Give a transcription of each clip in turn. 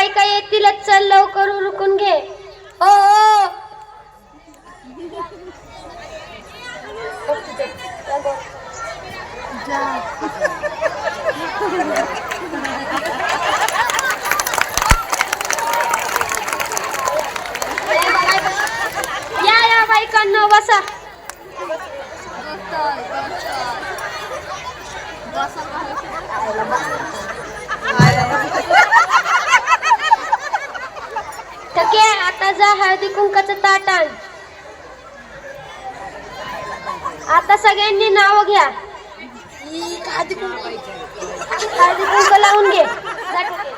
बायका येतीलच चल लवकर उरकून घे. हो या या या बायकांनो बसा. टके आता जा हळदी कुंकाचं ताट आण. आता सगळ्यांनी नाव घ्या. हळदी कुंक लावून घे जा टके.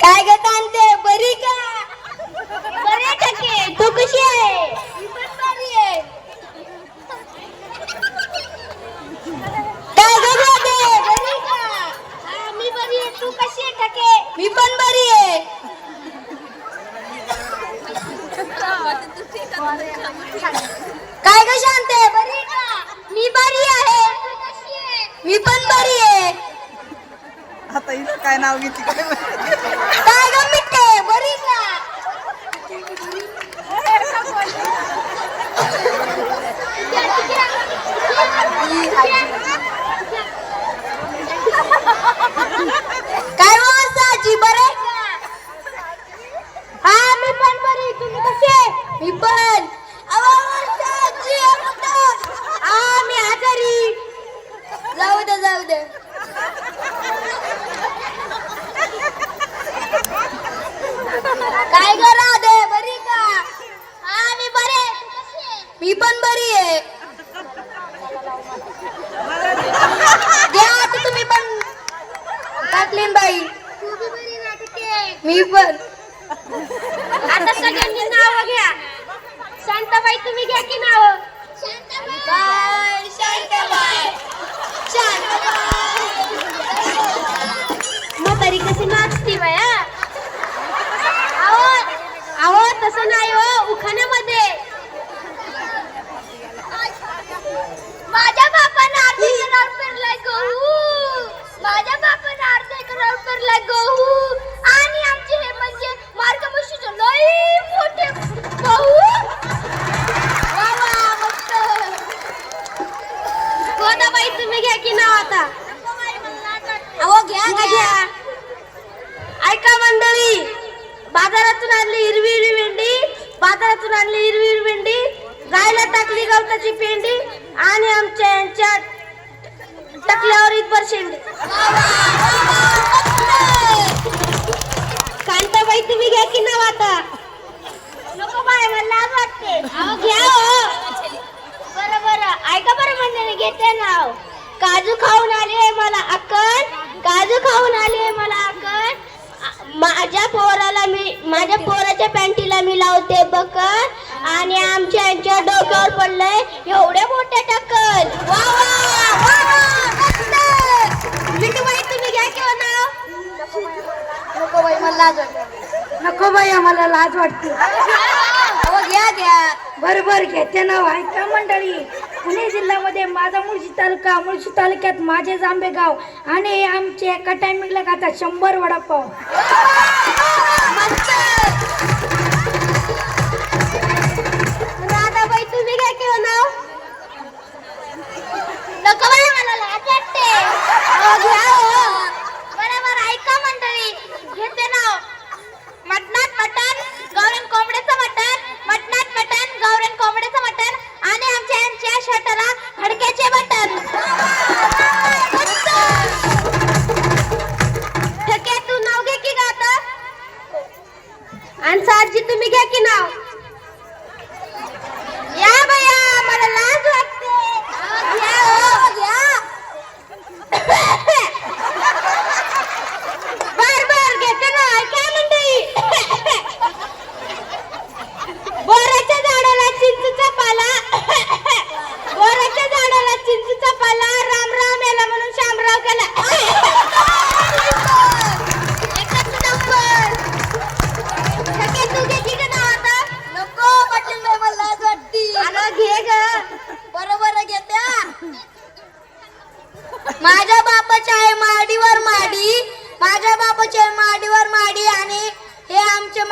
काय ग कांते बरी का बरी टके तू कशी आहे मी पण बरी आहे काय ग गोदे बरी का हा मी बरी आहे तू कशी आहे टके मी पण बरी आहे. काय ग शांते बरी का? मी बरी आहे. मी पण बरी आहे. आता हिला काय नाव घेते काय माहिती. काय ग मिठे बरी का काय आजी बरे हा मी पण बरी तुम्ही कसे मी पण मी आजारी. जाऊ दे जाऊ दे. काय करा दे बरी का? मी बरे मी पण बरी आहे. तुम्ही पण. टाकलीन बाई. मी पण. आता सगळ्यांनी नाव घ्या. शांताबाई तुम्ही घ्या की नाव. शांताबाई शांताबाई. म्हातारी कशी नाचती बाया? अहो अहो तसं नाही हो माझ्या बापानं अर्धे करार पेरलाय गहू माझ्या बापानं अर्धे करार पेरलाय गहू आणि आमचे हे म्हणजे मार्गदर्शीचे लई मोठे गहू वा वा मस्त गोदाबाई तुम्ही घ्या की नाव आता अहो घ्या घ्या ऐका मंडळी बाजारातून आणली हिरवी हिरवी भेंडी बाजारातून आणली हिरवी भेंडी गायला टाकली गवताची पेंडी आणि आमच्या यांच्या टाकल्यावर इथभर शेंडी. कांताबाई तुम्ही घ्या की नाव आता. नको बाय मला लाज वाटते. घ्या हो. बरं बरं. ऐका बरं मंडळी घेते नाव. काजू खाऊन आले मला अक्कल. काजू खाऊन आले मला अक्कल आ- माझ्या पोराला मी माझ्या पोराच्या पॅन्टीला मी लावते बकर आणि आमच्या यांच्या डोक्यावर पडलंय एवढे मोठे टक्कल वा मस्त. मिठूबाई तुम्ही घ्या किंवा नाव. नको बाई मला लाज वाटते. नको बाई आम्हाला लाज वाटते. अहो, घ्या घ्या. बरोबर घेते नाव ऐका मंडळी. पुणे जिल्ह्यामध्ये माझा मुळशी तालुका मुळशी तालुक्यात माझे जांबे गाव आणि आमचे एका टायमिंगला खातात शंभर वडापाव.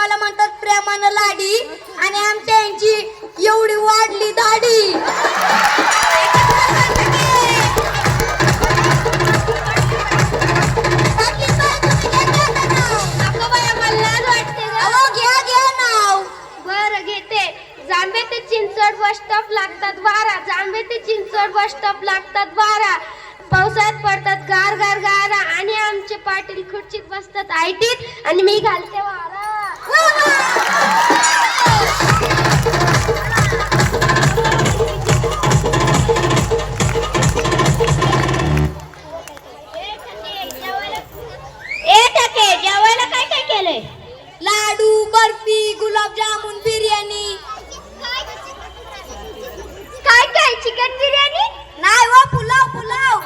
आमचे म्हणतात प्रेमानं लाडी आणि आमच्या यांची एवढी वाढली दाढी. बरं घेते. जांबे ते चिंचवड बस स्टॉप लागतात बारा. जांबे ते चिंचवड बस स्टॉप लागतात बारा. पावसाळ्यात पडतात गार गार गारा. आणि आमचे पाटील खुर्चीत बसतात आयटीत. आणि मी घालते वारा लाडू बर्फी गुलाबजामुन बिर्याणी. काय काय चिकन बिर्याणी? नाही व पुलाव पुलाव.